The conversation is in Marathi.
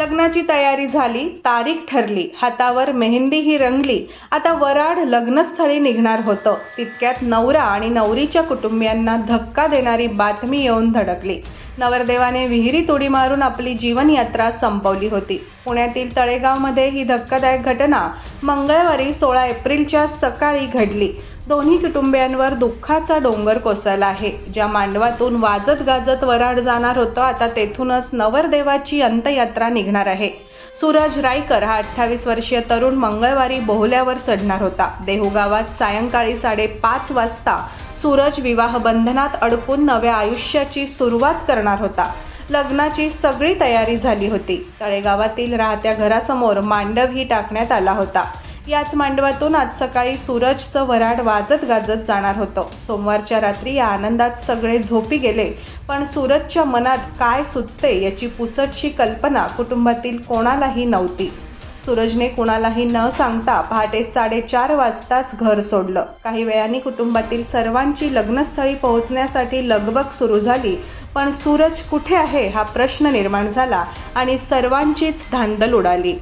लग्नाची तयारी झाली तारीख ठरली हातावर मेहंदी ही रंगली. आता वराड लग्नस्थळी निघणार होतं. तितक्यात नवरा आणि नवरीच्या कुटुंबियांना धक्का देणारी बातमी येऊन धडकली. नवरदेवाने विहिरीत उडी मारून आपली जीवनयात्रा संपवली होती. पुण्यातील तळेगावमध्ये ही धक्कादायक घटना मंगळवारी सोळा एप्रिलच्या सकाळी घडली. दोन्ही कुटुंबियांवर दुःखाचा डोंगर कोसळला आहे. ज्या मांडवातून वाजत गाजत वराड जाणार होतं आता तेथूनच नवरदेवाची अंत्ययात्रा निघणार आहे. सूरज रायकर हा अठ्ठावीस वर्षीय तरुण मंगळवारी बोहल्यावर चढणार होता. देहू गावात सायंकाळी साडेपाच वाजता सूरज विवाह बंधनात अडकून नव्या आयुष्याची सुरुवात करणार होता. लग्नाची सगळी तयारी झाली होती. तळेगावातील राहत्या घरासमोर मांडवही टाकण्यात आला होता. याच मांडवातून आज सकाळी सूरजचं वराड वाजत गाजत जाणार होतं. सोमवारच्या रात्री या आनंदात सगळे झोपी गेले पण सूरजच्या मनात काय सुचते याची पुसटशी कल्पना कुटुंबातील कोणालाही नव्हती. सूरजने कुणालाही न सांगता पहाटे साडेचार वाजताच घर सोडलं. काही वेळाने कुटुंबातील सर्वांची लग्नस्थळी पोहोचण्यासाठी लगबग सुरू झाली पण सूरज कुठे आहे हा प्रश्न निर्माण झाला आणि सर्वांचीच धांदल उडाली.